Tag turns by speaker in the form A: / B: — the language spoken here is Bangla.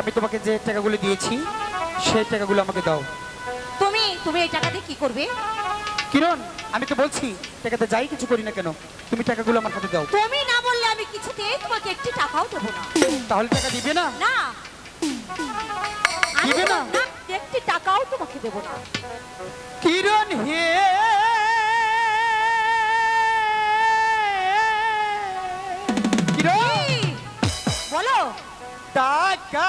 A: আমি তোমাকে যে টাকাগুলো দিয়েছি সেই টাকাগুলো আমাকে দাও।
B: তুমি তুমি এই টাকা দিয়ে কি করবে?
A: কিরণ আমি তো বলছি টাকাতে যাই কিছু করি না কেন তুমি টাকাগুলো আমার হাতে দাও।
B: তুমি না বললে আমি কিছুতেই তোমাকে একটি টাকাও দেব না।
A: তাহলে টাকা দিবে না?
B: না।
A: দিবে না?
B: একটি টাকাও তোমাকে দেব না।
A: কিরণ হে! কিরণ!
B: বলো।
A: টাকা